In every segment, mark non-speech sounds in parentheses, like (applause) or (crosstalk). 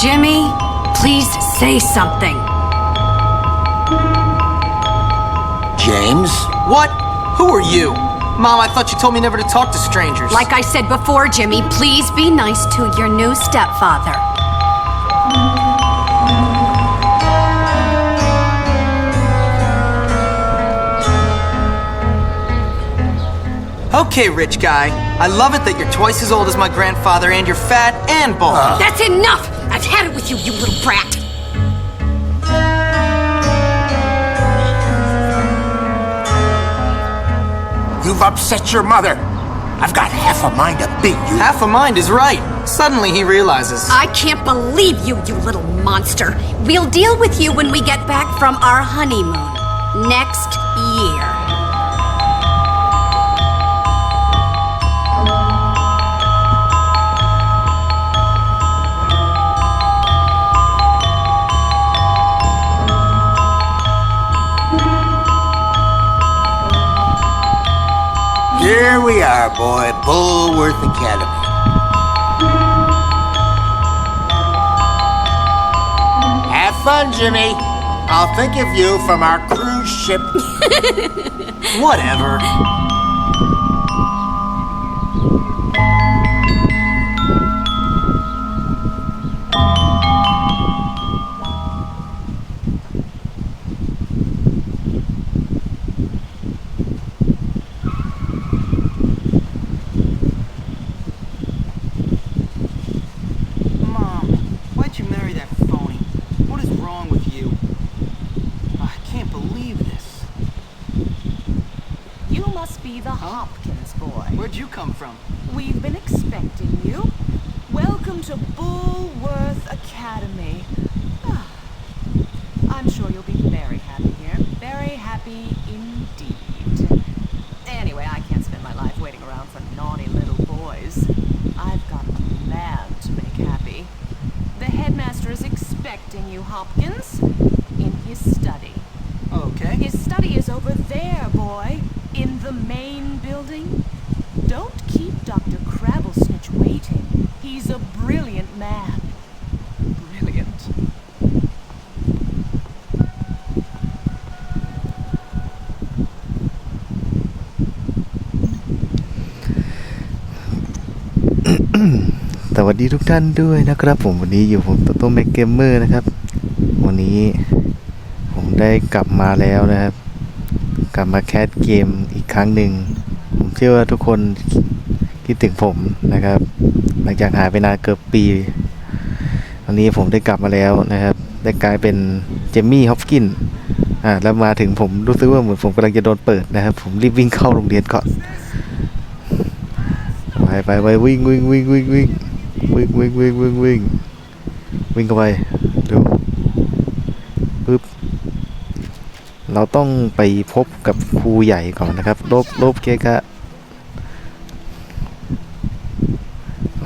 Jimmy, please say something. James? What? Who are you? Mom, I thought you told me never to talk to strangers. Like I said before, Jimmy, please be nice to your new stepfather. Okay, rich guy. I love it that you're twice as old as my grandfather and you're fat and bald. That's enough! I've had it with you, you little brat! You've upset your mother. I've got half a mind to beat you. Half a mind is right. Suddenly he realizes. I can't believe you, you little monster. We'll deal with you when we get back from our honeymoon. Next year. Here we are, boy. Bullworth Academy. Have fun, Jimmy. I'll think of you from our cruise ship. (laughs) Whatever. Mom, why'd you marry that phony? What is wrong with you? I can't believe this. You must be the Hopkins boy. Where'd you come from? We've been expecting you. Welcome to Bullworth Academy. Ah, I'm sure you'll be very happy here. Very happy indeed. Anyway, I can't spend my life waiting around for naughty little boys. I've got a man to make happy. The headmaster is expecting you, Hopkins, in his study. Okay. His study is over there, boy. In the main building. Don't keep Dr. Crabblesnitch waiting. He's a brilliant man. Brilliant. สวัสดีทุกท่านด้วยนะครับ ผมวันนี้อยู่ผมโตโต้แม็กเกมเมอร์นะครับ วันนี้ผมได้กลับมาแล้วนะครับ กลับมาแคสเกมอีกครั้งหนึ่งผม เชื่อว่าทุกคนคิดถึงผมนะครับ หลังจากหายไปนานเกือบปีวันนี้ผมได้กลับมาแล้วนะครับ ได้กลายเป็นเจมมี่ฮอปกินอ่าแล้วมาถึงผมรู้สึกว่าเหมือนผมกำลังจะโดนเปิดนะครับ ผมรีบวิ่งเข้าโรงเรียนก่อนไปไปไปวิ่งวิ่งวิ่งวิ่งวิ่งวิ่งวิ่งวิ่งวิ่งวิ่งวิ่งเข้าไปเร็วปึ๊บเราต้องไปพบกับครูใหญ่ก่อนนะครับโลบโลบเกกะ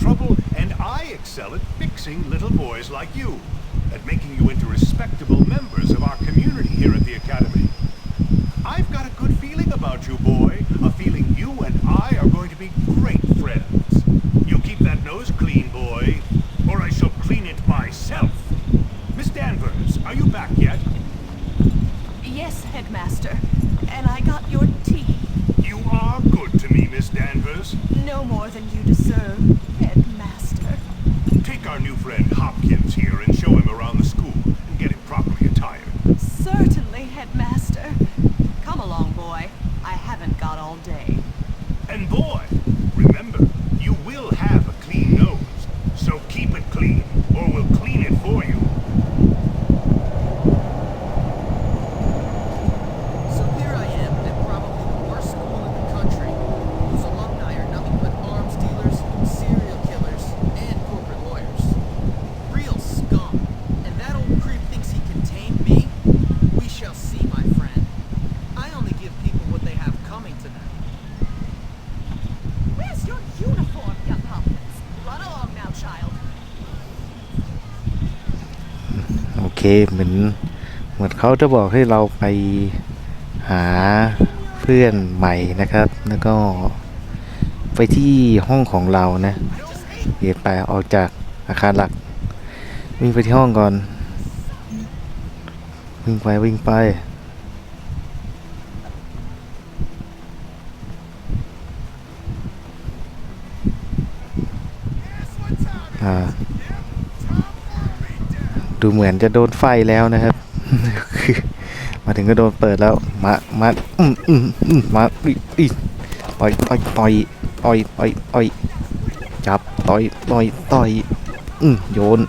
trouble, and I excel at fixing little boys like you. At making you into respectable members of our community here at the Academy. I've got a good feeling about you, boy. A feeling you and I are going to be great friends. You keep that nose clean, boy, or I shall clean it myself. Miss Danvers, are you back yet? Yes, headmaster. And I got your tea. You are good to me, Miss Danvers. No more than you deserve, headmaster. Take our new friend Hopkins here and show him around the school and get him properly attired. Certainly, headmaster. Come along, boy. I haven't got all day. เคเหมือนเหมือนเขาจะบอกให้เราไปหาเพื่อนใหม่นะครับ แล้วก็ไปที่ห้องของเรานะเดี๋ยวไปออกจากอาคารหลัก วิ่งไปที่ห้องก่อน วิ่งไปวิ่งไป อ่า ดูเหมือนจะโดนไฟแล้วนะครับ มาถึงก็โดนเปิดแล้ว มา มา อืมอืมอืมมาอีอีต่อยต่อยต่อยต่อยต่อยต่อยจับต่อยต่อยต่อยอืมโยน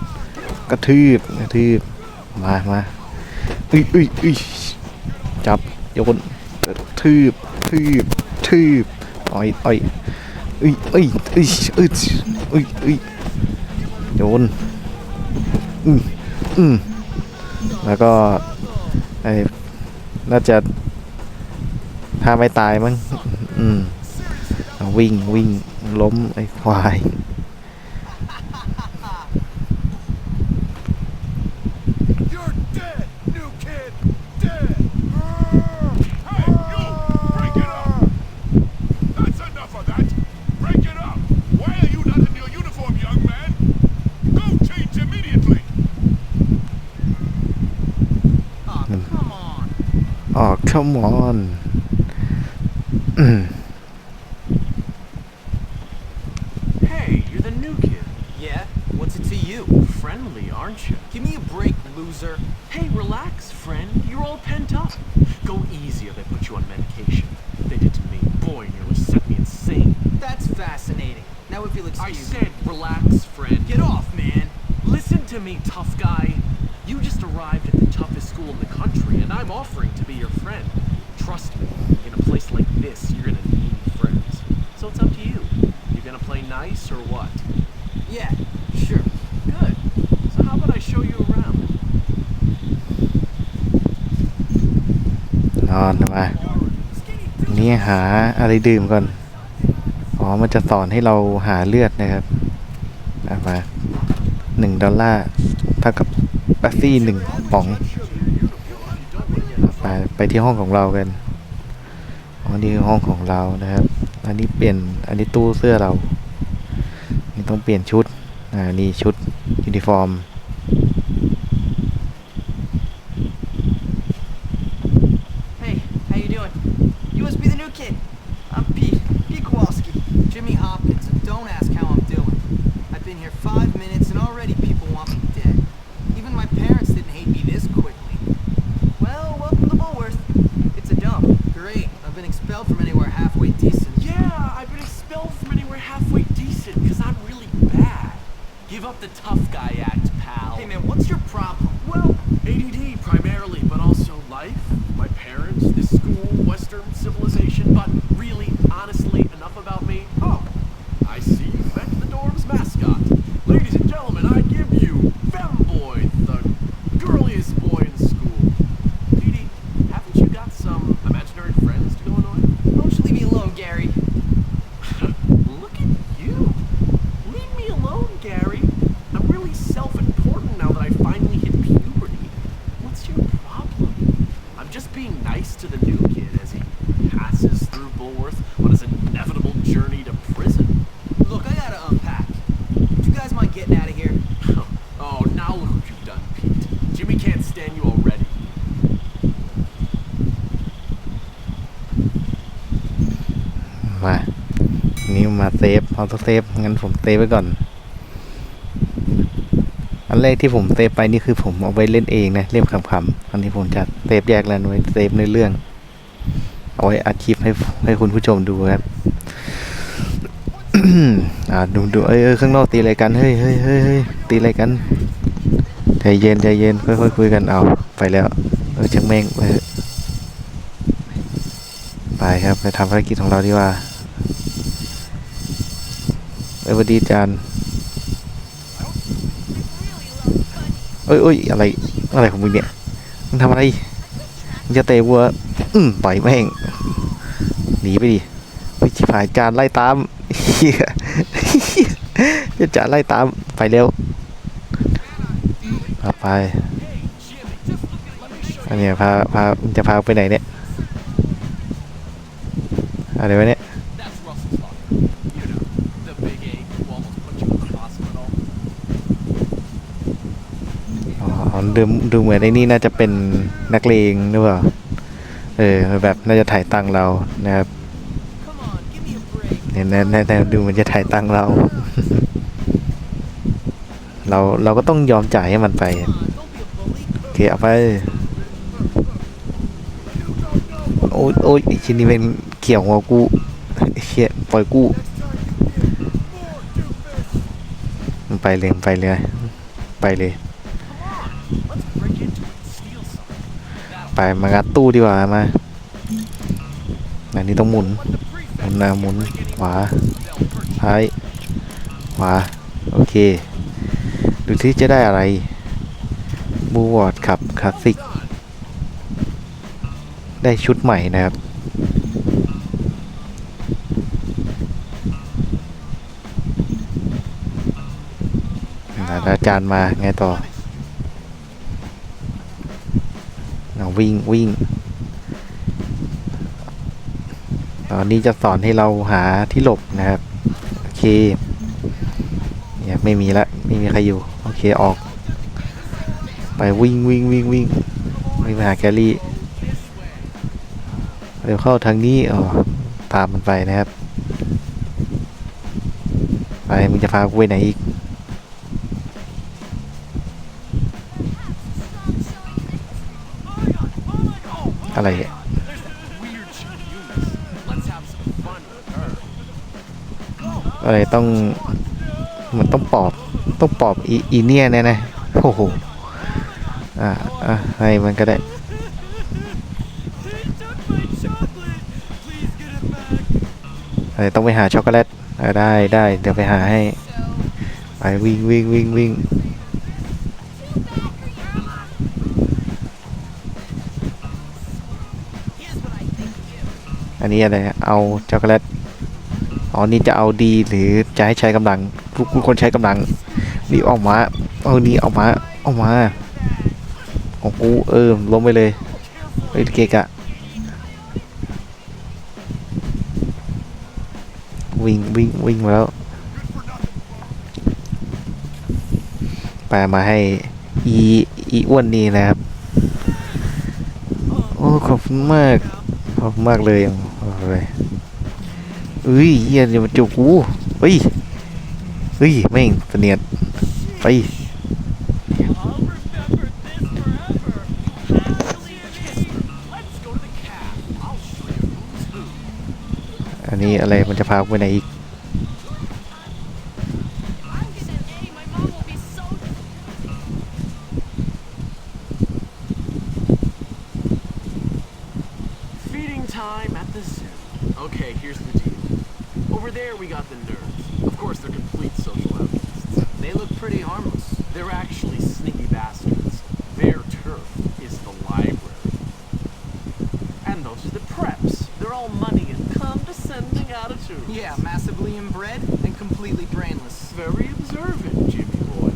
กระทืบ กระทืบ มามาอุ้ยอุ้ยอุ้ยจับ โยน กระทืบทืบทืบต่อยต่อยอุ้ยอุ้ยอุ้ยอุ้ยอุ้ยอุ้ยโยนอืม อืมแล้วก็ไอ้น่าจะถ้าไม่ตายมั้งอืมวิ่งวิ่งล้มไอ้ควาย come on Hey, you're the new kid. Yeah? What's it to you? Friendly, aren't you? Give me a break, loser. Hey, relax, friend. You're all pent up. Go easy or they put you on medication. They did to me. Boy, nearly set me insane. That's fascinating. Now if you'll excuse I me. said relax, friend. Get off, man. Listen to me, tough guy. You just arrived at the toughest school in the country, and I'm offering to be your friend. Trust me, in a place like this, you're gonna need friends. So it's up to you. You gonna play nice or what? Yeah, sure. Good. So how about I show you around? นอนมานี่หาอะไรดื่มก่อน อ๋อ มันจะสอนให้เราหาเลือดนะครับเอามาหนึ่งดอลลาร์เท่ากับ แป๊บซี่หนึ่งป๋อง ไปไปที่ห้องของเรากันอันนี้คือห้องของเรานะครับ อันนี้เปลี่ยน อันนี้ตู้เสื้อเรา นี่ต้องเปลี่ยนชุด อ่า นี่ชุดยูนิฟอร์ม Give up the tough guy act, pal. Hey man, what's your problem? Well, ADD primarily, but also life, my parents, this school, Western civilization, but really, honestly, enough about me. Oh, I see you met the dorm's mascot. Ladies and gentlemen, I give you Femboy, the girliest boy in school. Petey, haven't you got some imaginary friends to go annoy? Why don't you leave me alone, Gary? Look at you. Leave me alone, Gary. I'm really self-important now that I finally hit puberty. What's your problem? I'm just being nice to the new kid as he passes through Bullworth on his inevitable journey to prison. Look, I gotta unpack. Would you guys mind getting out of here? (laughs) oh, now look what you've done, Pete. Jimmy can't stand you already. มานี่มาเซฟเอาต้องเซฟ งั้นผมเซฟไว้ก่อน อันแรกที่ผมเซฟไปนี่คือผมเอาไว้เล่นเองนะเล่นขำๆอันนี้ผมจะเซฟแยกแล้วไว้เซฟในเรื่อง เอาไว้อัดคลิปให้ให้คุณผู้ชมดูครับอ่าดูดูเอ้ยเอ้ยข้างนอกตีอะไรกันเฮ้ยเฮ้ยเฮ้ยเฮ้ยตีอะไรกันใจเย็นใจเย็นค่อยๆคุยกันเอาไปแล้วเออช่างแม่งไปเถอไปครับไปทำภารกิจของเราดีกว่าเอ้ยสวัสดีจาน เอ้ยเอ้ยอะไร อะไรของมึงเนี่ย มึงทำอะไร มึงจะเตะวัว อืมปล่อยแม่ง หนีไปดิไปชิบหายจานไล่ตามเฮียจะจานไล่ตาม ไปเร็วเอาไป อันเนี้ยพา พา จะพาไปไหนเนี่ย อะไรวะเนี่ย That's Russell's father. You know, the big ache who almost put you in the hospital. อ๋อ ดูดูเหมือนไอ้นี่น่าจะเป็นนักเลงหรือเปล่า เออแบบน่าจะถ่ายตังเรานะครับเนี่ยน่แน่แน่ดูเหมันจะถ่ายตังเรา เราเราก็ต้องยอมจ่ายให้มันไปโอเคเอาไปโอ้ยโอ้ยชิ้นนี้เป็นเขี่ยวหัวกูเชี่ยปล่อยกูมันไปเลยไปเลยไปเลย ไปมางัดตู้ดีกว่ามาอันนี้ต้องหมุนหมุนหน้าหมุนขวาซ้ายขวาโอเค ดูที่จะได้อะไรบูวอร์ดขับคลาสสิก ได้ชุดใหม่นะครับอาจารย์มาไงต่อ เอาวิ่งวิ่ง ตอนนี้จะสอนให้เราหาที่หลบนะครับ โอเค เนี่ยไม่มีละไม่มีใครอยู่ โอเคออก ไปวิ่งวิ่งวิ่งวิ่งวิ่งไปหาแกลลี่เดี๋ยวเข้าทางนี้อ๋อตามมันไปนะครับ ไปมึงจะพากูไปไหนอีก อะไรเนี่ยอะไรต้อง มันต้องปอบต้องปอบอีอีเนี่ยแน่นะโอ้โหอะอะให้มันก็ได้อะไรต้องไปหาช็อกโกแลตได้ได้เดี๋ยวไปหาให้ไปวิ่งวิ่งวิ่งวิ่ง อันนี้อะไร เอาช็อกโกแลต อ๋อ นี่จะเอาดีหรือจะให้ใช้กำลังทุกทุกคนใช้กำลังรีบออกมา เอานี่ออกมา ออกมา ของกูเออล้มไปเลยเฮ้ยเกกะวิ่งวิ่งวิ่งมาแล้วไปมาให้อีอีอ้วนนี่นะครับ โอ้ ขอบคุณมาก ขอบคุณมากเลย โอ้ยเอ้ยเฮียอย่ามาจูบกูเฮ้ยเฮ้ยแม่งเสนียดไปอันนี้อะไรมันจะพาไปไหนอีก Okay, here's the deal. Over there, we got the nerds. Of course, they're complete social outcasts. They look pretty harmless. They're actually sneaky bastards. Their turf is the library. And those are the preps. They're all money and condescending attitudes. Yeah, massively inbred and completely brainless. Very observant, Jimmy boy.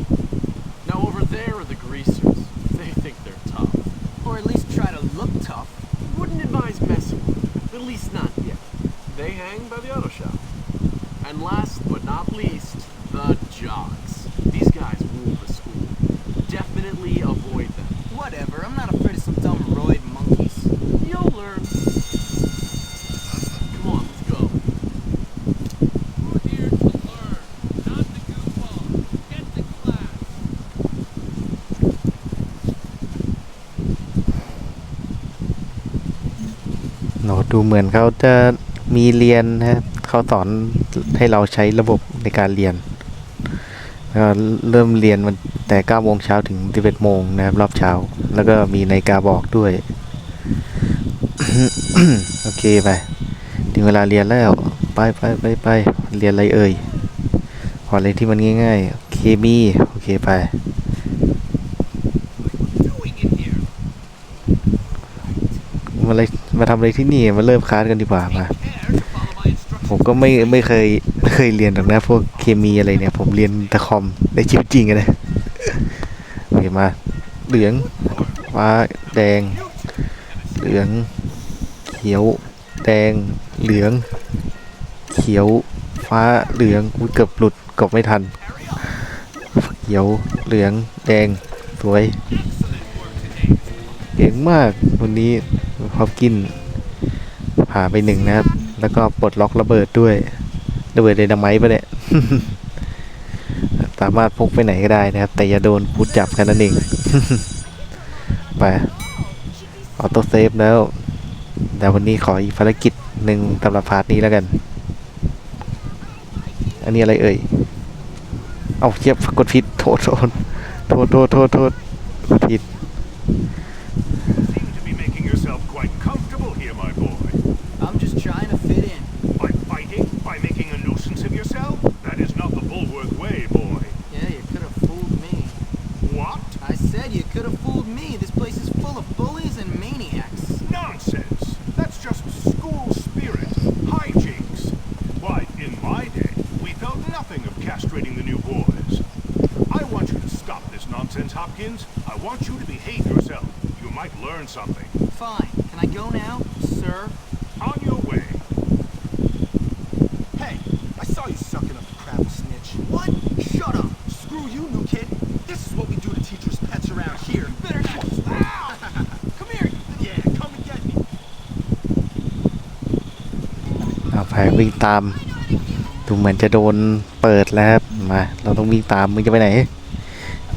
Now over there are the greasers. They think they're tough. Or at least try to look tough. Wouldn't advise messing with them, at least not They hang by the auto shop. And last but not least, the jocks. These guys rule the school. Definitely avoid them. Whatever, I'm not afraid of some dumb roid monkeys. You'll learn. Come on, let's go. We're here to learn, not to goof off. Get to class. โหดูเหมือนเขาจะ มีเรียนนะครับเขาเขาสอนให้เราใช้ระบบในการเรียนก็เริ่มเรียนมันแต่9โมงเช้าถึง11โมงนะครับรอบเช้า แล้วก็มีนาฬิกาบอกด้วย โอเคไปถึงเวลาเรียนแล้ว ไปไปไปไปเรียนอะไรเอ่ยขออะไรที่มันง่ายๆ เคมี โอเคไป มาอะไรมาทำอะไรที่นี่ มาเริ่มคลาสกันดีกว่ามา ผมก็ไม่ไม่เคยเคยเรียนหรอกนะพวกเคมีอะไรเนี่ย ผมเรียนแต่คอมในชีวิตจริงอะนะโอเคมา เหลืองฟ้าแดง เหลืองเขียว แดง เหลือง เขียว ฟ้าเหลืองอุ๊ยเกือบหลุดกอบไม่ทัน เขียว เหลือง แดง สวย เก่งมากวันนี้ฮอปกินผ่าไปหนึ่งนะครับ แล้วก็ปลดล็อกระเบิดด้วย ระเบิดไดนาไมต์ปะเนี่ยสามารถพกไปไหนก็ได้นะครับ แต่อย่าโดนพูดจับกันนั่นเอง ไปออโต้เซฟแล้ว แต่วันนี้ขออีกภารกิจหนึ่งสำหรับพาร์ทนี้แล้วกัน อันนี้อะไรเอ่ย เอาเทียบกดผิดโทษโทษโทษโทษโทษผิด Seem to be making yourself quite comfortable here, my boy. I'm just trying to fit in. By fighting? By making a nuisance of yourself? That is not the Bulwark way, boy. Yeah, you could have fooled me. What? I said you could have fooled me. This place is full of bullies and maniacs. Nonsense! That's just school spirit. Hijinks. Why, in my day, we felt nothing of castrating the new boys. I want you to stop this nonsense, Hopkins. I want you to behave yourself. You might learn something. Fine. Can I go now, sir? On your way. Hey, I saw you sucking up the crap, snitch. What? Shut up. Screw you, new kid. This is what we do to teachers' pets around here. You better not. Ow! come here. Yeah, come and get me. เอาไปวิ่งตาม ดูเหมือนจะโดนเปิดแล้วครับมา เราต้องวิ่งตามมึงจะไปไหนมึง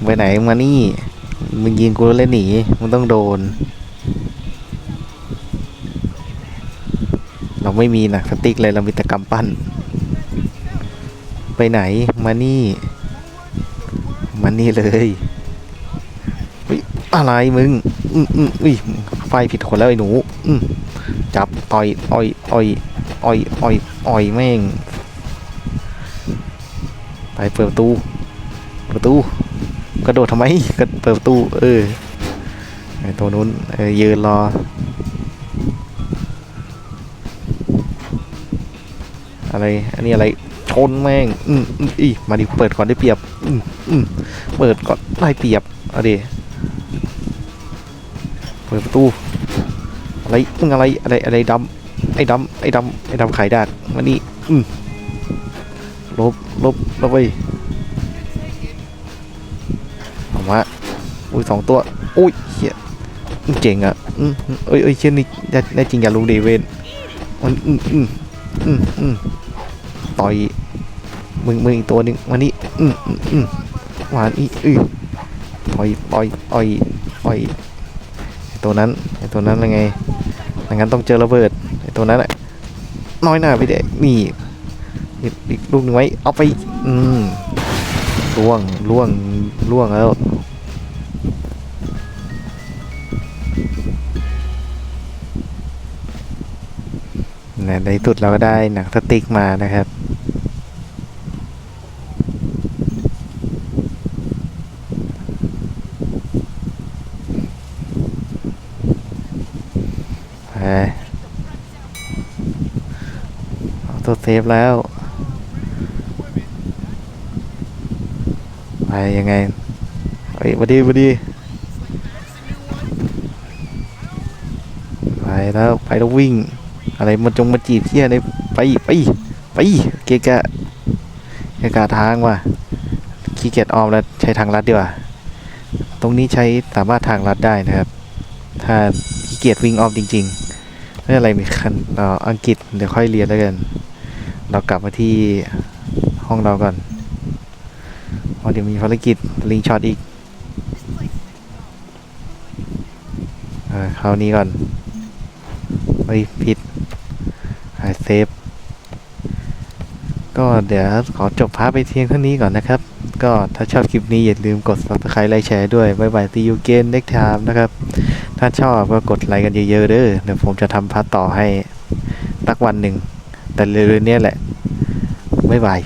ไปไหนมานี่ มึงยิงกูแล้วเล่นหนี มึงต้องโดน เราไม่มีหนักสติ๊กเลย เรามีแต่กำปั้น ไปไหนมานี่ มานี่เลยเฮ้ยอะไรมึง อืมอืมอุ้ยไฟผิดคนแล้วไอ้หนู อืมจับต่อยอ่อยอ่อยอ่อยอ่อยอ่อยแม่ง ไปเปิดประตู ประตู กระโดดทำไมกระเปิดประตูเออตัวนู้นเออยืนรออะไร อันนี้อะไร ชนแม่ง อืมอีมาดิ เปิดก่อนได้เปรียบ อืมอืมเปิดก่อนได้เปรียบเอาดิเปิดประตู อะไรมึงอะไร อะไร อะไรดำไอ้ดำไอ้ดำไอ้ดำไขายดากมานี่อืมลบ ลบ ลบไป อุ้ยสองตัวอุ้ยเฮียเจ๋งอะอืมเอ้ยเอ้ยเช่นนี้ได้จริงอย่าลุงเดเวนมันอืมอืมอืมอืมต่อยมึงมึงอีกตัวหนึ่งมานี่อืมอืมอืมมานี่อือต่อยต่อยต่อยต่อยตัวนั้นไอตัวนั้นยังไงไม่งั้นต้องเจอระเบิดไอตัวนั้นแหละน้อยหน้าไปเด็กนี่อีกอีกลูกหนึ่งไว้เอาไปอืมล่วงล่วงล่วงแล้ว ในสุดเราก็ได้หนังสติ๊กมานะครับ เอาตัวเซฟแล้ว ไปยังไงเฮ้ยมาดีมาดีไปแล้ว ไปแล้ววิ่ง อะไรมันจงมาจีบเที่ยเลยไปไปไปเกกะเกกะทางว่ะขี้เกียจออมแล้วใช้ทางลัดดีกว่า ตรงนี้ใช้สามารถทางลัดได้นะครับ ถ้าขี้เกียจวิ่งออมจริงๆไม่อะไรมีคันอ,อังกฤษเดี๋ยวค่อยเรียนแล้วกัน เรากลับมาที่ห้องเราก่อนเพราะเดี๋ยวมีภารกิจลิงช็อตอีกอคราวนี้ก่อนเฮ้ยผิด หายเซฟ ก็เดี๋ยวขอจบพาร์ทไปเทียงเท่านี้ก่อนนะครับ ก็ถ้าชอบคลิปนี้อย่าลืมกด subscribe ไลค์แชร์ด้วยบ๊ายบายตียูเกนเน็กไทม์นะครับ ถ้าชอบก็กดไลค์กันเยอะๆเด้อเดี๋ยวผมจะทำพาร์ทต่อให้ตักวันหนึ่ง แต่เร็วๆนี้แหละบ๊ายบาย